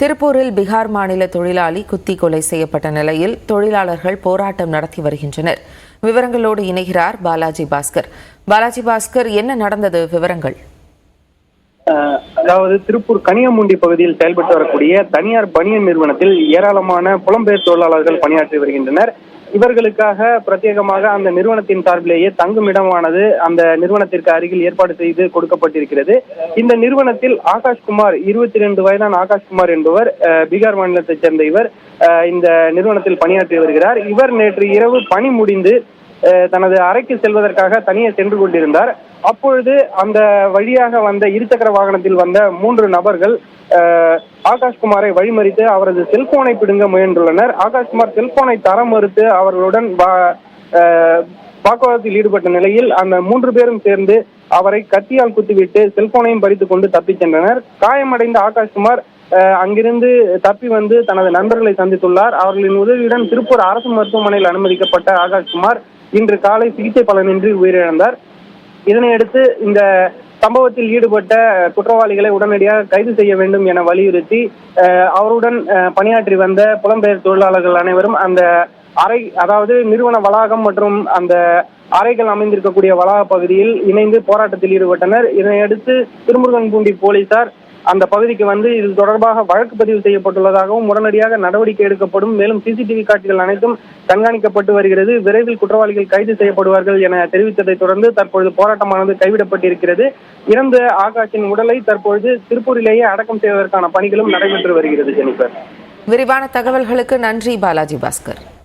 திருப்பூரில் பீகார் மாநில தொழிலாளி குத்தி கொலை செய்யப்பட்ட நிலையில் தொழிலாளர்கள் போராட்டம் நடத்தி வருகின்றனர். விவரங்களோடு இணைகிறார் பாலாஜி பாஸ்கர். பாலாஜி பாஸ்கர் என்ன நடந்தது? விவரங்கள். அதாவது திருப்பூர் கனியமுண்டி பகுதியில் செயல்பட்டு வரக்கூடிய தனியார் பனியன் நிறுவனத்தில் ஏராளமான புலம்பெயர் தொழிலாளர்கள் பணியாற்றி வருகின்றனர். இவர்களுக்காக பிரத்யேகமாக அந்த நிறுவனத்தின் சார்பிலேயே தங்கும் இடமானது அந்த நிறுவனத்திற்கு அருகில் ஏற்பாடு செய்து கொடுக்கப்பட்டிருக்கிறது. இந்த நிறுவனத்தில் ஆகாஷ்குமார் இருபத்தி ரெண்டு வயதான ஆகாஷ்குமார் என்பவர் பீகார் மாநிலத்தைச் சேர்ந்த இவர் அஹ், இந்த நிறுவனத்தில் பணியாற்றி வருகிறார். இவர் நேற்று இரவு பணி முடிந்து தனது அறைக்கு செல்வதற்காக தனியே சென்று கொண்டிருந்தார். அப்பொழுது அந்த வழியாக வந்த இருசக்கர வாகனத்தில் வந்த மூன்று நபர்கள் ஆகாஷ்குமாரை வழிமறித்து அவரது செல்போனை பிடுங்க முயன்றுள்ளனர். ஆகாஷ்குமார் செல்போனை தர மறுத்து அவர்களுடன் வாக்குவாதத்தில் ஈடுபட்ட நிலையில் அந்த மூன்று பேரும் சேர்ந்து அவரை கத்தியால் குத்திவிட்டு செல்போனையும் பறித்துக் கொண்டு தப்பிச் சென்றனர். காயமடைந்த ஆகாஷ்குமார் அஹ், அங்கிருந்து தப்பி வந்து தனது நண்பர்களை சந்தித்துள்ளார். அவர்களின் உதவியுடன் திருப்பூர் அரசு மருத்துவமனையில் அனுமதிக்கப்பட்ட ஆகாஷ்குமார் இன்று காலை சிகிச்சை பலனின்றி உயிரிழந்தார். இதனையடுத்து இந்த சம்பவத்தில் ஈடுபட்ட குற்றவாளிகளை உடனடியாக கைது செய்ய வேண்டும் என வலியுறுத்தி அவருடன் பணியாற்றி வந்த புலம்பெயர் தொழிலாளர்கள் அனைவரும் அந்த அறை அதாவது நிறுவன வளாகம் மற்றும் அந்த அறைகள் அமைந்திருக்கக்கூடிய வளாக பகுதியில் இணைந்து போராட்டத்தில் ஈடுபட்டனர். இதனையடுத்து திருமுருகன்பூண்டி போலீசார் அந்த பகுதிக்கு வந்து இது தொடர்பாக வழக்கு பதிவு செய்யப்பட்டுள்ளதாகவும் உடனடியாக நடவடிக்கை எடுக்கப்படும். மேலும் சிசிடிவி காட்சிகள் அனைத்தும் கண்காணிக்கப்பட்டு வருகிறது. விரைவில் குற்றவாளிகள் கைது செய்யப்படுவார்கள் என தெரிவித்ததை தொடர்ந்து தற்பொழுது போராட்டமானது கைவிடப்பட்டிருக்கிறது. இறந்த ஆகாஷின் உடலை தற்பொழுது திருப்பூரிலேயே அடக்கம் செய்வதற்கான பணிகளும் நடைபெற்று வருகிறது ஜெனிபர். விரிவான தகவல்களுக்கு நன்றி பாலாஜி பாஸ்கர்.